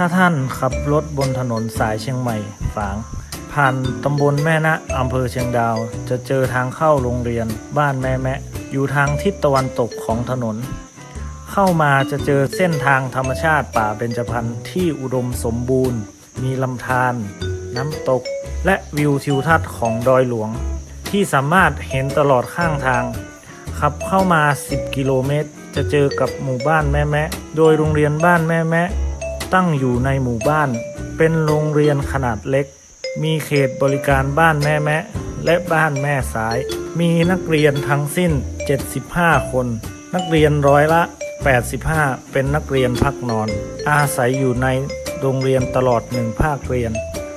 ถ้าท่านขับรถบนถนนสายเชียงใหม่ฝาง ผ่านตำบลแม่นะอำเภอเชียงดาว จะเจอทางเข้าโรงเรียนบ้านแม่แมะ อยู่ทางทิศตะวันตกของถนน เข้ามาจะเจอเส้นทางธรรมชาติป่าเบญจพรรณที่อุดมสมบูรณ์ มีลำธารน้ำตก และวิวทิวทัศน์ของดอยหลวง ที่สามารถเห็นตลอดข้างทางขับเข้ามา 10 กิโลเมตร จะเจอกับหมู่บ้านแม่แมะ โดยโรงเรียนบ้านแม่แมะ ตั้งอยู่ในหมู่บ้าน เป็นโรงเรียนขนาดเล็ก มีเขตบริการบ้านแม่แมะ และบ้านแม่สาย มีนักเรียนทั้งสิ้น 75 คน นักเรียนร้อยละ 85 เป็นนักเรียนพักนอน อาศัยอยู่ในโรงเรียนตลอดหนึ่งภาคเรียน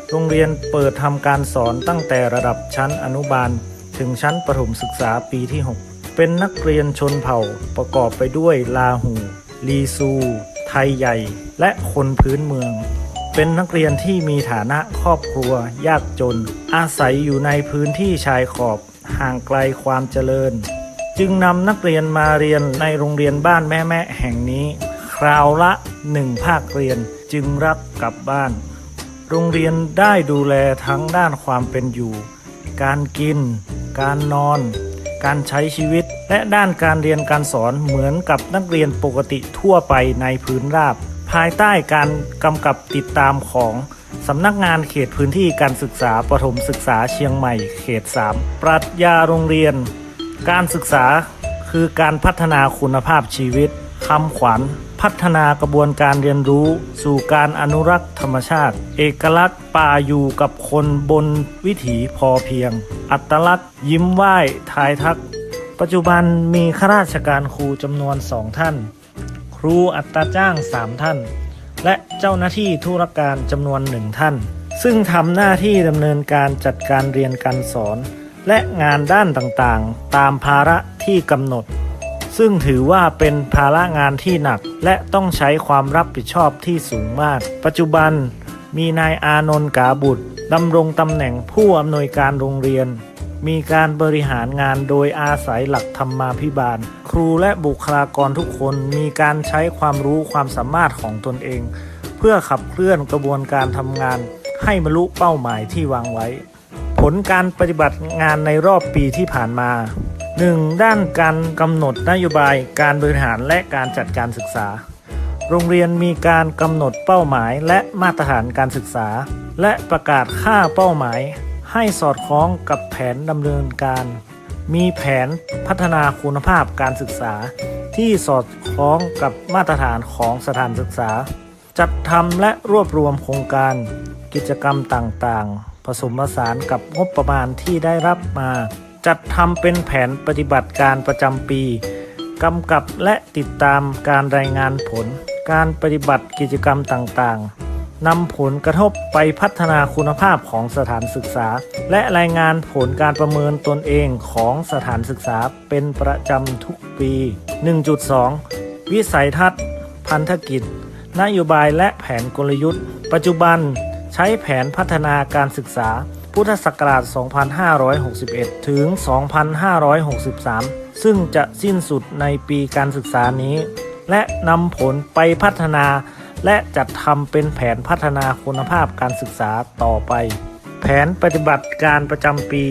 โรงเรียนเปิดทำการสอนตั้งแต่ระดับชั้นอนุบาล ถึงชั้นประถมศึกษาปีที่ 6 เป็นนักเรียนชนเผ่าประกอบไปด้วยลาหู ลีซู ไทยใหญ่ และคนพื้นเมือง เป็นนักเรียนที่มีฐานะครอบครัวยากจน อาศัยอยู่ในพื้นที่ชายขอบห่างไกลความเจริญ จึงนำนักเรียนมาเรียนในโรงเรียนบ้านแม่แม่แห่งนี้ คราวละหนึ่งภาคเรียนจึงรับกลับบ้าน โรงเรียนได้ดูแลทั้งด้านความเป็นอยู่ การกิน การนอน การใช้ชีวิต และด้านการเรียนการสอนเหมือนกับนักเรียนปกติทั่วไปในพื้นราบ ภายใต้การกำกับติดตามของสำนักงานเขตพื้นที่การศึกษาประถมศึกษาเชียงใหม่เขต 3 ปรัชญาโรงเรียน การศึกษาคือการพัฒนาคุณภาพชีวิตคำขวัญ พัฒนากระบวนการเรียนรู้ สู่การอนุรักษ์ธรรมชาติ เอกลักษณ์ป่าอยู่กับคนบนวิถีพอเพียง อัตลักษณ์ยิ้มไหว้ทายทัก ปัจจุบันมีข้าราชการครูจำนวนสองท่าน ครูอัตราจ้าง 3 ท่าน และเจ้าหน้าที่ธุรการจำนวนหนึ่งท่าน ซึ่งทำหน้าที่ดำเนินการจัดการเรียนการสอน และงานด้านต่างๆ ตามภาระที่กำหนด ซึ่งถือว่าเป็นภาระงานที่หนัก และต้องใช้ความรับผิดชอบที่สูงมาก ปัจจุบันมีนายอานนท์กาบุตรดำรงตำแหน่งผู้อำนวยการโรงเรียน มีการบริหารงานโดยอาศัยหลักธรรมาภิบาล ครูและบุคลากรทุกคนมีการใช้ความรู้ความสามารถของตนเอง เพื่อขับเคลื่อนกระบวนการทำงาน ให้บรรลุเป้าหมายที่วางไว้ ผลการปฏิบัติงานในรอบปีที่ผ่านมา 1. ด้านการกำหนดนโยบาย การบริหารและการจัดการศึกษา โรงเรียนมีการกำหนดเป้าหมายและมาตรฐานการศึกษา และประกาศค่าเป้าหมาย ให้สอดคล้องกับแผนดำเนินการ มีแผนพัฒนาคุณภาพการศึกษา ที่สอดคล้องกับมาตรฐานของสถานศึกษา จัดทำและรวบรวมโครงการ กิจกรรมต่างๆ ผสมผสานกับงบประมาณที่ได้รับมา จัดทำเป็นแผนปฏิบัติการประจำปีกำกับและติดตามการรายงานผล การปฏิบัติกิจกรรมต่างๆ นำผลกระทบไปพัฒนาคุณภาพของสถานศึกษา และรายงานผลการประเมินตนเองของสถานศึกษาเป็นประจำทุกปี 1.2 วิสัยทัศน์ พันธกิจ นโยบายและแผนกลยุทธ์ ปัจจุบันใช้แผนพัฒนาการศึกษา พุทธศักราช 2561 ถึง 2563 ซึ่งจะสิ้นสุดในปีการศึกษานี้ และนำผลไปพัฒนา และจัดทำเป็นแผนพัฒนาคุณภาพการศึกษาต่อไป แผนปฏิบัติการประจำปี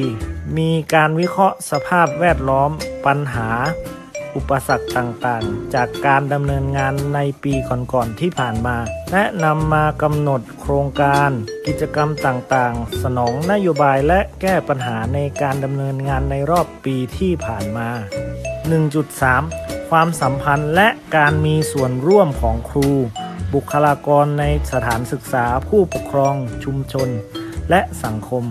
มีการวิเคราะห์สภาพแวดล้อม ปัญหา อุปสรรคต่างๆ จากการดำเนินงานในปีก่อนๆที่ผ่านมา และนำมากำหนดโครงการ กิจกรรมต่างๆ สนองนโยบายและแก้ปัญหาในการดำเนินงานในรอบปีที่ผ่านมา 1.3 ความสัมพันธ์และการมีส่วนร่วมของครู บุคลากรในสถานศึกษาผู้ปกครองชุมชน และสังคม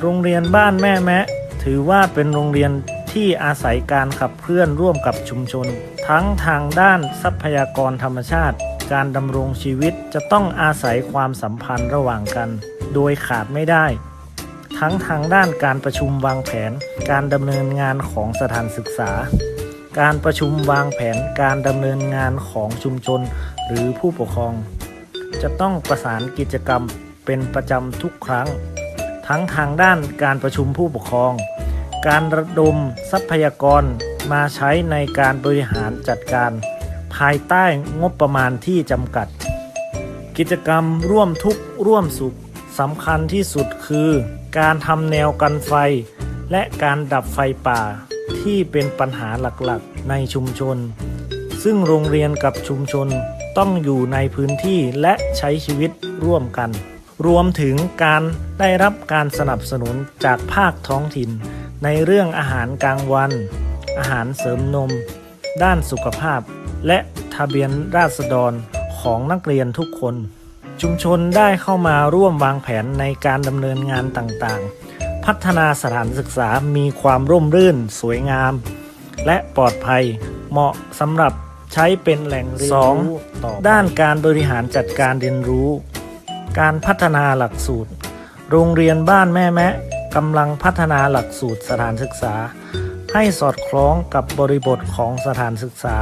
โรงเรียนบ้านแม่แมะ ถือว่าเป็นโรงเรียนที่อาศัยการขับเคลื่อนร่วมกับชุมชน ทั้งทางด้านทรัพยากรธรรมชาติ การดำรงชีวิตจะต้องอาศัยความสัมพันธ์ระหว่างกัน โดยขาดไม่ได้ ทั้งทางด้านการประชุมวางแผน การดำเนินงานของสถานศึกษา การประชุมวางแผนการดำเนินงานของชุมชนหรือผู้ปกครอง จะต้องประสานกิจกรรมเป็นประจำทุกครั้ง ทั้งทางด้านการประชุมผู้ปกครอง การระดมทรัพยากรมาใช้ในการบริหารจัดการ ภายใต้งบประมาณที่จำกัด กิจกรรมร่วมทุกข์ร่วมสุขสำคัญที่สุดคือ การทำแนวกันไฟ และการดับไฟป่า ที่เป็นปัญหาหลักๆ ในชุมชน ซึ่งโรงเรียนกับชุมชนต้องอยู่ในพื้นที่และใช้ชีวิตร่วมกัน รวมถึงการได้รับการสนับสนุนจากภาคท้องถิ่น ในเรื่องอาหารกลางวัน อาหารเสริมนม ด้านสุขภาพ และทะเบียนราษฎรของนักเรียนทุกคน ชุมชนได้เข้ามาร่วมวางแผนในการดำเนินงานต่างๆ พัฒนาสถานศึกษามีความร่มรื่น สวยงาม และปลอดภัย เหมาะสำหรับใช้เป็นแหล่งเรียนรู้ต่อไปด้านการบริหารจัดการเรียนรู้ การพัฒนาหลักสูตร โรงเรียนบ้านแม่แมะกำลังพัฒนาหลักสูตรสถานศึกษา ให้สอดคล้องกับบริบทของสถานศึกษา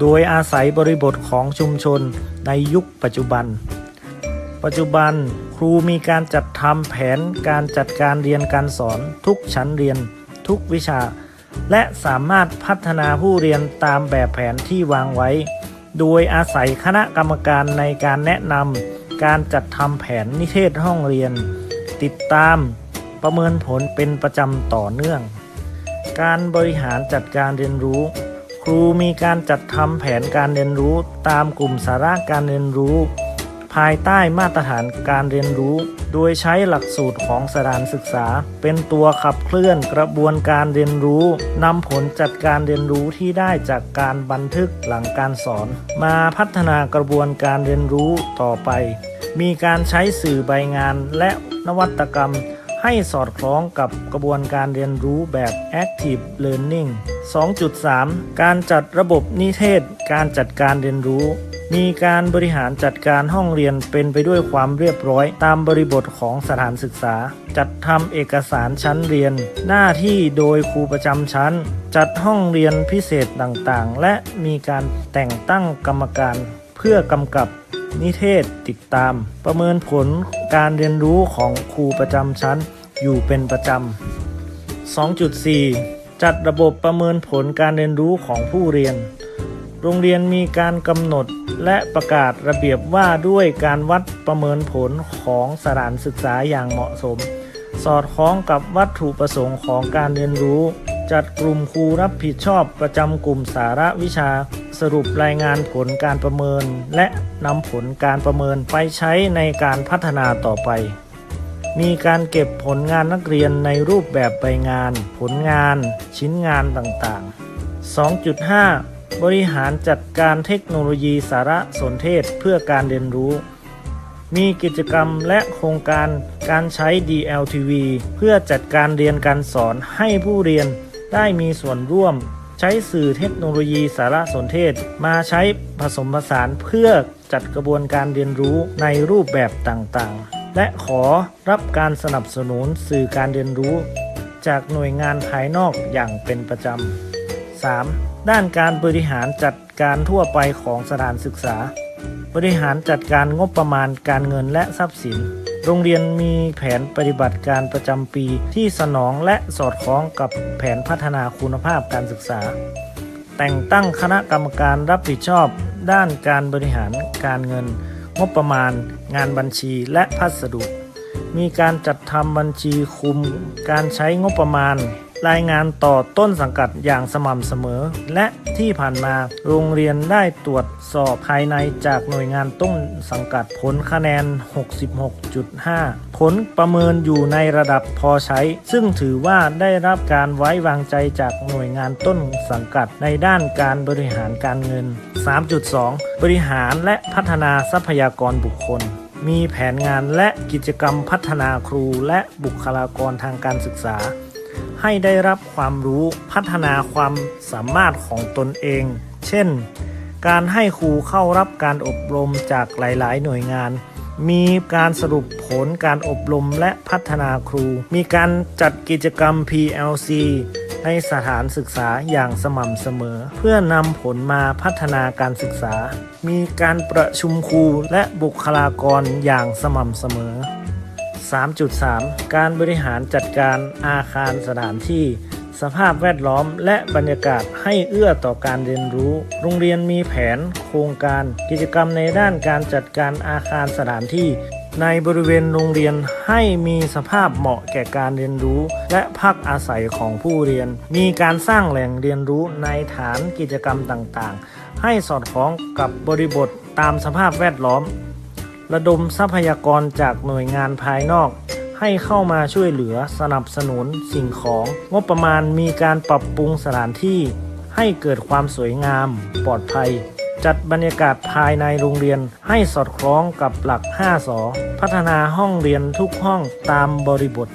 โดยอาศัยบริบทของชุมชนในยุคปัจจุบัน ปัจจุบัน ครูมีการจัดทำแผนการจัดการเรียนการสอนทุกชั้นเรียนทุกวิชา และสามารถพัฒนาผู้เรียนตามแบบแผนที่วางไว้ โดยอาศัยคณะกรรมการในการแนะนำการจัดทำแผนนิเทศห้องเรียน ติดตามประเมินผลเป็นประจำต่อเนื่อง การบริหารจัดการเรียนรู้ ครูมีการจัดทำแผนการเรียนรู้ตามกลุ่มสาระการเรียนรู้ ภายใต้มาตรฐานการเรียนรู้ โดยใช้หลักสูตรของสถานศึกษา เป็นตัวขับเคลื่อนกระบวนการเรียนรู้นำผลจัดการเรียนรู้ที่ได้จากการบันทึกหลังการสอน มาพัฒนากระบวนการเรียนรู้ต่อไป มีการใช้สื่อใบงานและนวัตกรรม ให้สอดคล้องกับกระบวนการเรียนรู้แบบ Active Learning 2.3 การจัดระบบนิเทศ การจัดการเรียนรู้ มีการบริหารจัดการห้องเรียนเป็นไปด้วยความเรียบร้อย ตามบริบทของสถานศึกษา จัดทำเอกสารชั้นเรียน หน้าที่โดยครูประจำชั้น จัดห้องเรียนพิเศษต่างๆ และมีการแต่งตั้งกรรมการ เพื่อกำกับนิเทศติดตาม ประเมินผลการเรียนรู้ของครูประจำชั้นอยู่เป็นประจำ2.4 จัดระบบประเมินผลการเรียนรู้ของผู้เรียน โรงเรียนมีการกำหนดและประกาศระเบียบว่าด้วยการวัดประเมินผลของสถานศึกษาอย่างเหมาะสม สอดคล้องกับวัตถุประสงค์ของการเรียนรู้ จัดกลุ่มครูรับผิดชอบประจำกลุ่มสาระวิชา สรุปรายงานผลการประเมิน และนำผลการประเมินไปใช้ในการพัฒนาต่อไป มีการเก็บผลงานนักเรียนในรูปแบบใบงาน ผลงาน ชิ้นงานต่างๆ 2.5 บริหารจัดการเทคโนโลยีสารสนเทศเพื่อการเรียนรู้ มีกิจกรรมและโครงการการใช้ DLTV เพื่อจัดการเรียนการสอนให้ผู้เรียนได้มีส่วนร่วม ใช้สื่อเทคโนโลยีสารสนเทศ มาใช้ผสมผสานเพื่อจัดกระบวนการเรียนรู้ในรูปแบบต่างๆ และขอรับการสนับสนุนสื่อการเรียนรู้ จากหน่วยงานภายนอกอย่างเป็นประจำ 3. ด้านการบริหารจัดการทั่วไปของสถานศึกษา บริหารจัดการงบประมาณการเงินและทรัพย์สิน โรงเรียนมีแผนปฏิบัติการประจำปีที่สนองและสอดคล้องกับแผนพัฒนาคุณภาพการศึกษา แต่งตั้งคณะกรรมการรับผิดชอบ ด้านการบริหารการเงิน งบประมาณ งานบัญชีและพัสดุ มีการจัดทำบัญชีคุม การใช้งบประมาณ รายงานต่อต้นสังกัดอย่างสม่ำเสมอ และที่ผ่านมาโรงเรียนได้ตรวจสอบภายในจากหน่วยงานต้นสังกัดผลคะแนน 66.5 ผลประเมินอยู่ในระดับพอใช้ ซึ่งถือว่าได้รับการไว้วางใจจากหน่วยงานต้นสังกัดในด้านการบริหารการเงิน 3.2 บริหารและพัฒนาทรัพยากรบุคคลมีแผนงานและกิจกรรมพัฒนาครูและบุคลากรทางการศึกษา ให้ได้รับความรู้พัฒนาความสามารถของตนเอง เช่น การให้ครูเข้ารับการอบรมจากหลาย ๆ หน่วยงาน มีการสรุปผลการอบรมและพัฒนาครู มีการจัดกิจกรรม PLC ในสถานศึกษาอย่างสม่ำเสมอ เพื่อนำผลมาพัฒนาการศึกษา มีการประชุมครูและบุคลากรอย่างสม่ำเสมอ 3.3 การบริหารจัดการอาคารสถานที่ สภาพแวดล้อมและบรรยากาศให้เอื้อต่อการเรียนรู้ โรงเรียนมีแผน โครงการ กิจกรรมในด้านการจัดการอาคารสถานที่ ในบริเวณโรงเรียนให้มีสภาพเหมาะแก่การเรียนรู้ และพักอาศัยของผู้เรียน มีการสร้างแหล่งเรียนรู้ในฐานกิจกรรมต่างๆ ให้สอดคล้องกับบริบทตามสภาพแวดล้อม ระดมทรัพยากรจากหน่วยงานภายนอก ให้เข้ามาช่วยเหลือสนับสนุนสิ่งของ งบประมาณมีการปรับปรุงสถานที่ให้เกิดความสวยงาม ปลอดภัย จัดบรรยากาศภายในโรงเรียนให้สอดคล้องกับหลัก 5สอพัฒนาห้องเรียนทุกห้องตามบริบท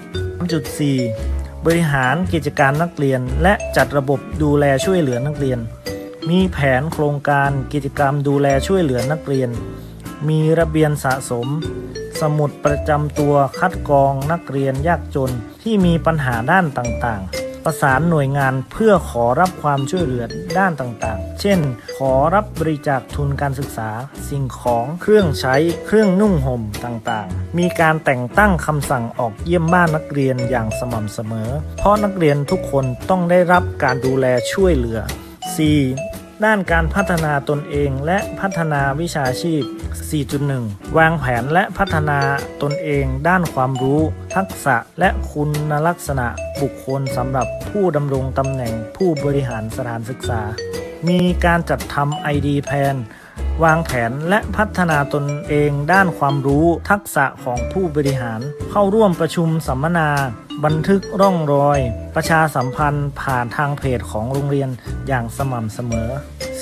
3.4 บริหารกิจการนักเรียน และจัดระบบดูแลช่วยเหลือนักเรียน มีแผนโครงการกิจกรรมดูแลช่วยเหลือนักเรียน มีระเบียนสะสม สมุดประจำตัวคัดกรองนักเรียนยากจนที่มีปัญหาด้านต่างๆ ประสานหน่วยงานเพื่อขอรับความช่วยเหลือด้านต่างๆ เช่น ขอรับบริจาคทุนการศึกษา สิ่งของเครื่องใช้เครื่องนุ่งห่มต่างๆ มีการแต่งตั้งคำสั่งออกเยี่ยมบ้านนักเรียนอย่างสม่ำเสมอ เพราะนักเรียนทุกคนต้องได้รับการดูแลช่วยเหลือ 4. ด้านการพัฒนาตนเองและพัฒนาวิชาชีพ 4.1 วางแผนและพัฒนาตนเองด้านความรู้ ทักษะและคุณลักษณะบุคคลสำหรับผู้ดำรงตำแหน่งผู้บริหารสถานศึกษา มีการจัดทำ ID แพนวางแผนและพัฒนาตนเองด้านความรู้ทักษะของผู้บริหาร เข้าร่วมประชุมสัมมนา บันทึกร่องรอย ประชาสัมพันธ์ผ่านทางเพจของโรงเรียนอย่างสม่ำเสมอ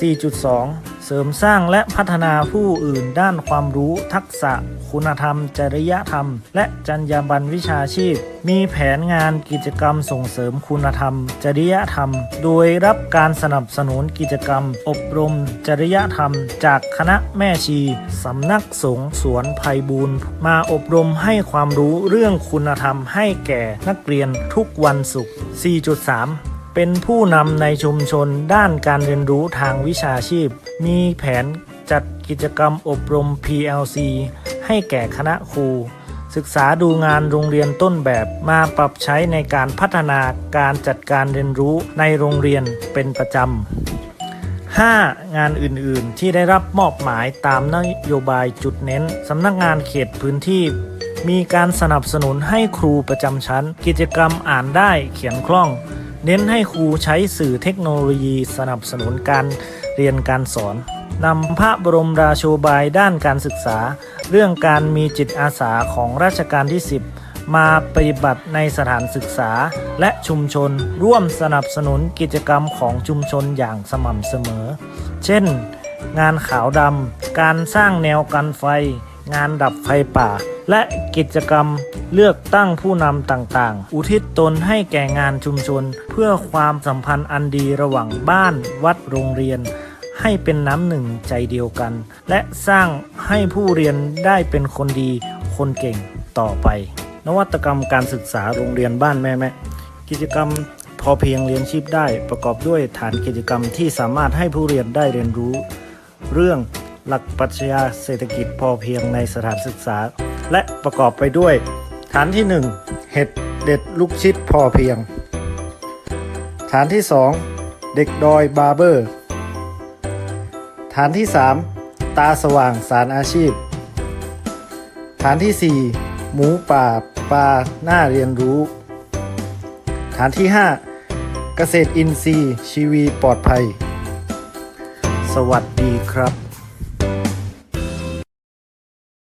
4.2 ริมสร้างและพัฒนาผู้อื่นด้านความรู้ทักษะ คุณธรรม จริยธรรม และจรรยาบรรณวิชาชีพ มีแผนงานกิจกรรมส่งเสริมคุณธรรม จริยธรรม โดยรับการสนับสนุนกิจกรรม อบรม จริยธรรม จากคณะแม่ชีสำนักสงฆ์สวนภัยบูรณ์มาอบรมให้ความรู้เรื่องคุณธรรมให้แก่นักเรียนทุกวันศุกร์4.3 เป็นผู้นำในชุมชนด้านการเรียนรู้ทางวิชาชีพ มีแผนจัดกิจกรรมอบรม PLC ให้แก่คณะครู ศึกษาดูงานโรงเรียนต้นแบบมาปรับใช้ในการพัฒนาการจัดการเรียนรู้ในโรงเรียนเป็นประจำ 5. งานอื่นๆ ที่ได้รับมอบหมายตามนโยบายจุดเน้นสำนักงานเขตพื้นที่ มีการสนับสนุนให้ครูประจำชั้น กิจกรรมอ่านได้เขียนคล่อง เน้นให้ครูใช้สื่อเทคโนโลยีสนับสนุนการเรียนการสอนนำพระบรมราโชบายด้านการศึกษา เรื่องการมีจิตอาสาของรัชกาลที่ 10 มาปฏิบัติในสถานศึกษาและชุมชน ร่วมสนับสนุนกิจกรรมของชุมชนอย่างสม่ำเสมอ เช่น งานขาวดำการสร้างแนวกันไฟ งานดับไฟป่า และกิจกรรมเลือกตั้งผู้นำต่างๆ อุทิศตนให้แก่งานชุมชน เพื่อความสัมพันธ์อันดีระหว่างบ้านวัดโรงเรียน ให้เป็นน้ำหนึ่งใจเดียวกัน และสร้างให้ผู้เรียนได้เป็นคนดีคนเก่งต่อไป นวัตกรรมการศึกษาโรงเรียนบ้านแม่แม่กิจกรรมพอเพียงเรียนชีพได้ประกอบด้วยฐานกิจกรรมที่สามารถให้ผู้เรียนได้เรียนรู้ เรื่อง หลักปรัชญาเศรษฐกิจพอเพียงในสถานศึกษา และประกอบไปด้วย ฐานที่ 1 เห็ดเด็ดลูกชิดพอเพียง ฐานที่ 2 เด็กดอยบาร์เบอร์ ฐานที่ 3 ตาสว่างสารอาชีพ ฐานที่ 4 หมูป่าปลาหน้าเรียนรู้ ฐานที่ 5 เกษตรอินทรีย์ชีวีปลอดภัย สวัสดีครับ